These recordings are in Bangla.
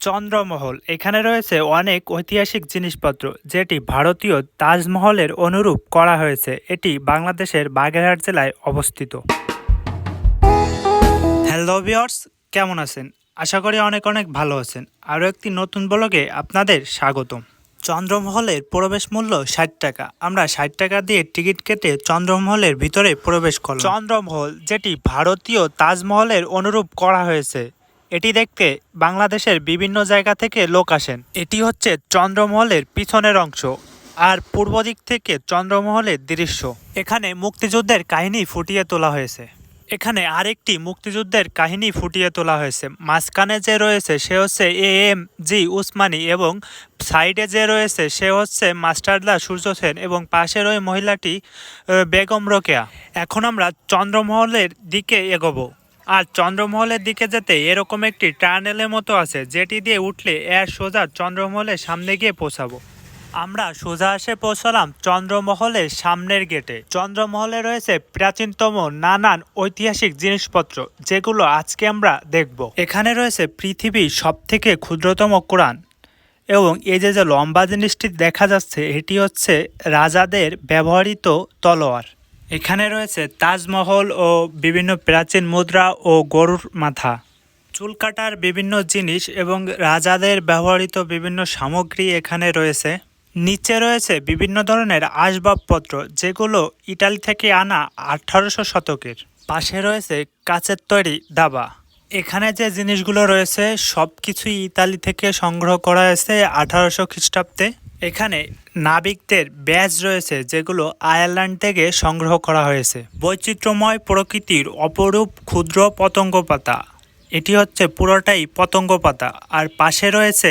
চন্দ্রমহল। এখানে রয়েছে অনেক ঐতিহাসিক জিনিসপত্র, যেটি ভারতীয় তাজমহলের অনুরূপ করা হয়েছে। এটি বাংলাদেশের বাগেরহাট জেলায় অবস্থিত। হ্যালো ভিওর্স কেমন আছেন? আশা করি অনেক অনেক ভালো আছেন। আরও একটি নতুন ব্লগে আপনাদের স্বাগতম। চন্দ্রমহলের প্রবেশ মূল্য ষাট টাকা। আমরা ষাট টাকা দিয়ে টিকিট কেটে চন্দ্রমহলের ভিতরে প্রবেশ করলাম। চন্দ্রমহল, যেটি ভারতীয় তাজমহলের অনুরূপ করা হয়েছে। এটি দেখতে বাংলাদেশের বিভিন্ন জায়গা থেকে লোক আসেন। এটি হচ্ছে চন্দ্রমহলের পিছনের অংশ আর পূর্ব দিক থেকে চন্দ্রমহলের দৃশ্য। এখানে মুক্তিযুদ্ধের কাহিনী ফুটিয়ে তোলা হয়েছে। এখানে আরেকটি মুক্তিযুদ্ধের কাহিনী ফুটিয়ে তোলা হয়েছে। মাঝখানে যে রয়েছে সে হচ্ছে এ এম জি উসমানী এবং সাইডে যে রয়েছে সে হচ্ছে মাস্টারদা সূর্য সেন এবং পাশের ওই মহিলাটি বেগম রোকেয়া। এখন আমরা চন্দ্রমহলের দিকে এগোবো। আর চন্দ্রমহলের দিকে যেতে এরকম একটি টার্নেলের মতো আছে, যেটি দিয়ে উঠলে এর সোজা চন্দ্রমহলের সামনে গিয়ে পৌঁছাবো। আমরা সোজা এসে পৌঁছলাম চন্দ্রমহলের সামনের গেটে। চন্দ্রমহলে রয়েছে প্রাচীনতম নানান ঐতিহাসিক জিনিসপত্র, যেগুলো আজকে আমরা দেখব। এখানে রয়েছে পৃথিবীর সব থেকে ক্ষুদ্রতম কোরআন এবং এই যে যে লম্বা জিনিসটি দেখা যাচ্ছে, এটি হচ্ছে রাজাদের ব্যবহৃত তলোয়ার। এখানে রয়েছে তাজমহল ও বিভিন্ন প্রাচীন মুদ্রা ও গরুর মাথা। চুল কাটার বিভিন্ন জিনিস এবং রাজাদের ব্যবহৃত বিভিন্ন সামগ্রী এখানে রয়েছে। নিচে রয়েছে বিভিন্ন ধরনের আসবাবপত্র, যেগুলো ইটালি থেকে আনা আঠারোশো শতকের। পাশে রয়েছে কাচের তৈরি দাবা। এখানে যে জিনিসগুলো রয়েছে সব কিছুই ইতালি থেকে সংগ্রহ করা হয়েছে আঠারোশো খ্রিস্টাব্দে। এখানে নাবিকদের ব্যাজ রয়েছে যেগুলো আয়ারল্যান্ড থেকে সংগ্রহ করা হয়েছে। বৈচিত্র্যময় প্রকৃতির অপরূপ ক্ষুদ্র পতঙ্গ পাতা এটি হচ্ছে পুরোটাই পতঙ্গ পাতা আর পাশে রয়েছে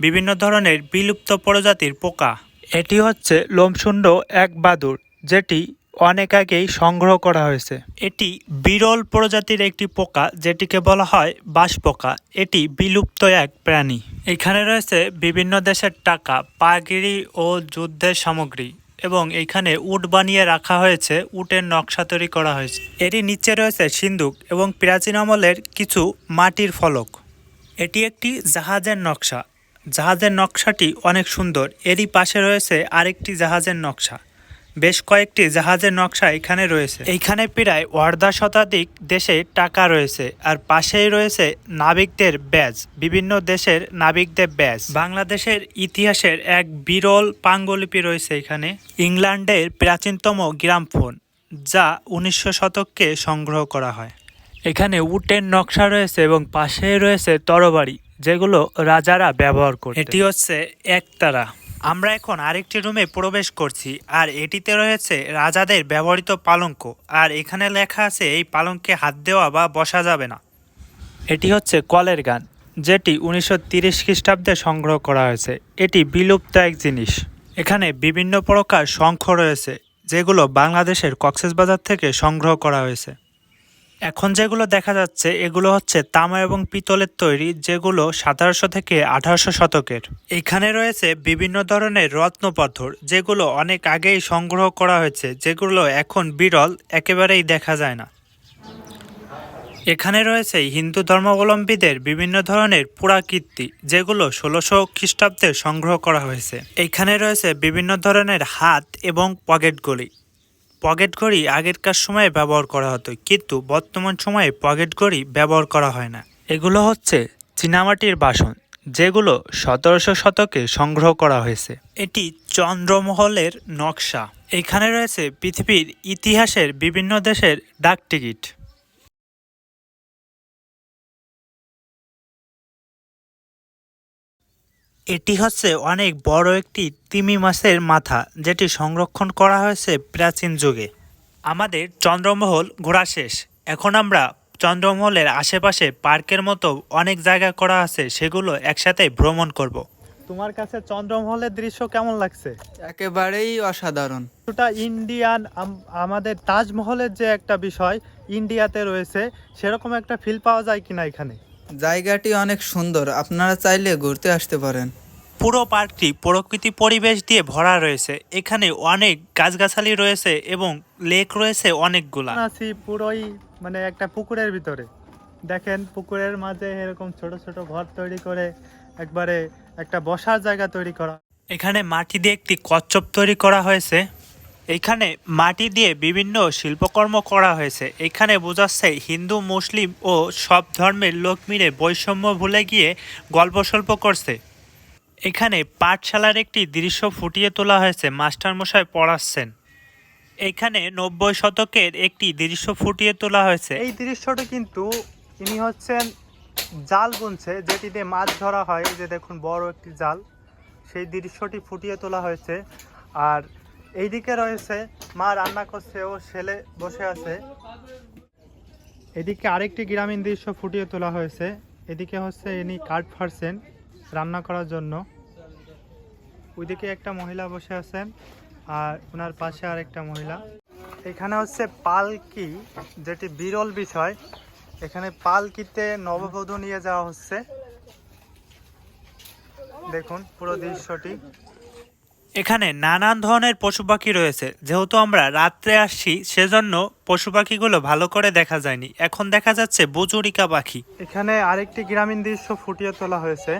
বিভিন্ন ধরনের বিলুপ্ত প্রজাতির পোকা। এটি হচ্ছে লোমশুণ্ড এক বাদুর যেটি অনেক আগেই সংগ্রহ করা হয়েছে। এটি বিরল প্রজাতির একটি পোকা, যেটিকে বলা হয় বাঁশ পোকা এটি বিলুপ্ত এক প্রাণী। এখানে রয়েছে বিভিন্ন দেশের টাকা পাগিরি ও যুদ্ধের সামগ্রী এবং এখানে উট বানিয়ে রাখা হয়েছে, উটের নকশা তৈরি করা হয়েছে। এরই নিচে রয়েছে সিন্দুক এবং প্রাচীন আমলের কিছু মাটির ফলক। এটি একটি জাহাজের নকশা। জাহাজের নকশাটি অনেক সুন্দর। এরই পাশে রয়েছে আরেকটি জাহাজের নকশা। বেশ কয়েকটি জাহাজের নকশা এখানে রয়েছে। এইখানে প্রায় অর্ধা শতাধিক দেশে টাকা রয়েছে আর পাশেই রয়েছে নাবিকদের ব্যাজ বিভিন্ন দেশের নাবিকদের ব্যাজ। বাংলাদেশের ইতিহাসের এক বিরল পাঙ্গলিপি রয়েছে এখানে। ইংল্যান্ডের প্রাচীনতম গ্রামফোন যা উনিশশো শতককে সংগ্রহ করা হয়। এখানে উটের নকশা রয়েছে এবং পাশে রয়েছে তরবারি যেগুলো রাজারা ব্যবহার করে এটি হচ্ছে একতারা। আমরা এখন আরেকটি রুমে প্রবেশ করছি, আর এটিতে রয়েছে রাজাদের ব্যবহৃত পালঙ্ক, আর এখানে লেখা আছে এই পালঙ্কে হাত দেওয়া বা বসা যাবে না। এটি হচ্ছে কলের গান, যেটি উনিশশো তিরিশ খ্রিস্টাব্দে সংগ্রহ করা হয়েছে। এটি বিলুপ্ত এক জিনিস। এখানে বিভিন্ন প্রকার শঙ্খ রয়েছে, যেগুলো বাংলাদেশের কক্সেসবাজার থেকে সংগ্রহ করা হয়েছে। এখন যেগুলো দেখা যাচ্ছে, এগুলো হচ্ছে তামা এবং পিতলের তৈরি, যেগুলো সতেরোশো থেকে আঠারোশো শতকের। এখানে রয়েছে বিভিন্ন ধরনের রত্ন পাথর, যেগুলো অনেক আগেই সংগ্রহ করা হয়েছে, যেগুলো এখন বিরল, একেবারেই দেখা যায় না। এখানে রয়েছে হিন্দু ধর্মাবলম্বীদের বিভিন্ন ধরনের পুরাকীর্তি, যেগুলো ষোলোশো খ্রিস্টাব্দে সংগ্রহ করা হয়েছে। এখানে রয়েছে বিভিন্ন ধরনের হাত এবং পকেটগুলি। পকেট ঘড়ি আগেরকার সময়ে ব্যবহার করা হতো, কিন্তু বর্তমান সময়ে পকেট ঘড়ি ব্যবহার করা হয় না। এগুলো হচ্ছে চীনামাটির বাসন, যেগুলো সতেরোশো শতকে সংগ্রহ করা হয়েছে। এটি চন্দ্রমহলের নকশা। এখানে রয়েছে পৃথিবীর ইতিহাসের বিভিন্ন দেশের ডাক টিকিট এটি হচ্ছে অনেক বড় একটি তিমি মাছের মাথা যেটি সংরক্ষণ করা হয়েছে প্রাচীন যুগে। আমাদের চন্দ্রমহল ঘোরা শেষ। এখন আমরা চন্দ্রমহলের আশেপাশে পার্কের মতো অনেক জায়গা করা আছে সেগুলো একসাথে ভ্রমণ করব। তোমার কাছে চন্দ্রমহলের দৃশ্য কেমন লাগছে? একেবারেই অসাধারণ। কিছুটা ইন্ডিয়ান আমাদের তাজমহলের যে একটা বিষয় ইন্ডিয়াতে রয়েছে সেরকম একটা ফিল পাওয়া যায় কিনা এখানে? জায়গাটি অনেক সুন্দর আপনারা চাইলে ঘুরতে আসতে পারেন। পুরো পার্কটি প্রকৃতি পরিবেশ দিয়ে ভরা রয়েছে। এখানে অনেক গাছগাছালি রয়েছে এবং লেক রয়েছে অনেকগুলা। আছি পুরোই মানে একটা পুকুরের ভিতরে। দেখেন পুকুরের মাঝে এরকম ছোট ছোট ঘর তৈরি করে একবারে একটা বসার জায়গা তৈরি করা। এখানে মাটি দিয়ে একটি কচ্ছপ তৈরি করা হয়েছে। এখানে মাটি দিয়ে বিভিন্ন শিল্পকর্ম করা হয়েছে। এখানে বোঝাচ্ছে হিন্দু, মুসলিম ও সব ধর্মের লোক মিলে বৈষম্য ভুলে গিয়ে গল্প সল্প করছে। এখানে পাঠশালার একটি দৃশ্য ফুটিয়ে তোলা হয়েছে, মাস্টারমশাই পড়াচ্ছেন। এখানে নব্বই শতকের একটি দৃশ্য ফুটিয়ে তোলা হয়েছে। এই দৃশ্যটি কিন্তু ইনি হচ্ছেন জাল বুনছে, যেটি দিয়ে মাছ ধরা হয়। যে দেখুন, বড় একটি জাল। সেই দৃশ্যটি ফুটিয়ে তোলা হয়েছে। আর এইদিকে রয়েছে, মা রান্না করছে ও ছেলে বসে আছে। এদিকে আরেকটি গ্রামীণ দৃশ্য ফুটিয়ে তোলা হয়েছে। এদিকে হচ্ছে ইনি কাঠ ফাড়ছেন রান্না করার জন্য। ওইদিকে একটা মহিলা বসে আছেন আর ওনার পাশে আরেকটা মহিলা। এখানে হচ্ছে পালকি, যেটি বিরল বিষয়। এখানে পালকিতে নববধূ নিয়ে যাওয়া হচ্ছে। দেখুন পুরো দৃশ্যটি। এখানে নানান ধরনের পশু পাখি রয়েছে। যেহেতু আমরা রাত্রে আসছি, সেজন্য পশু পাখিগুলো ভালো করে দেখা যায়নি। এখন দেখা যাচ্ছে বুজুরিকা পাখি। এখানে আরেকটি গ্রামীণ দৃশ্য ফুটিয়ে তোলা হয়েছে।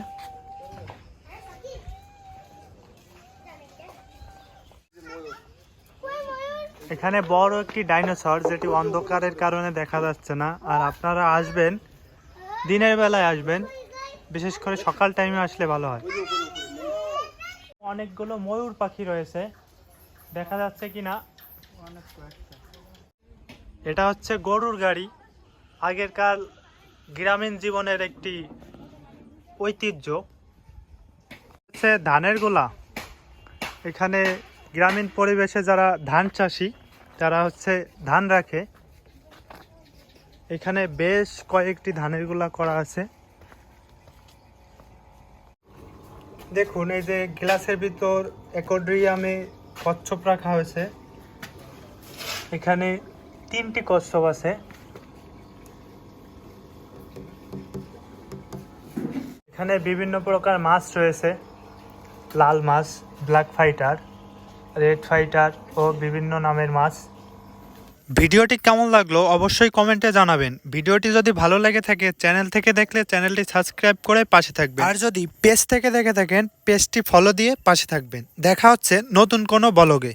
এখানে বড় একটি ডাইনোসর, যেটি অন্ধকারের কারণে দেখা যাচ্ছে না। আর আপনারা আসবেন, দিনের বেলায় আসবেন, বিশেষ করে সকাল টাইমে আসলে ভালো হয়। অনেকগুলো ময়ূর পাখি রয়েছে। দেখা যাচ্ছে কি না এটা হচ্ছে গরুর গাড়ি। আগেরকার গ্রামীণ জীবনের একটি ঐতিহ্য। হচ্ছে ধানের গোলা। এখানে গ্রামীণ পরিবেশে যারা ধান চাষি, তারা হচ্ছে ধান রাখে। এখানে বেশ কয়েকটি ধানের গোলা করা আছে। দেখুন, এই যে গ্লাসের ভিতর একোড্রিয়ামে কচ্ছপ রাখা হয়েছে। এখানে তিনটি কচ্ছপ আছে। এখানে বিভিন্ন প্রকার মাছ রয়েছে। লাল মাছ, ব্ল্যাক ফাইটার, রেড ফাইটার ও বিভিন্ন নামের মাছ। ভিডিওটি কেমন লাগল অবশ্যই কমেন্টে জানাবেন। ভিডিওটি যদি ভালো লেগে থাকে, চ্যানেল থেকে দেখলে চ্যানেলটি সাবস্ক্রাইব করে পাশে থাকবেন। আর যদি পেজ থেকে দেখে থাকেন, পেজটি ফলো দিয়ে পাশে থাকবেন। দেখা হচ্ছে নতুন কোনো বলগে।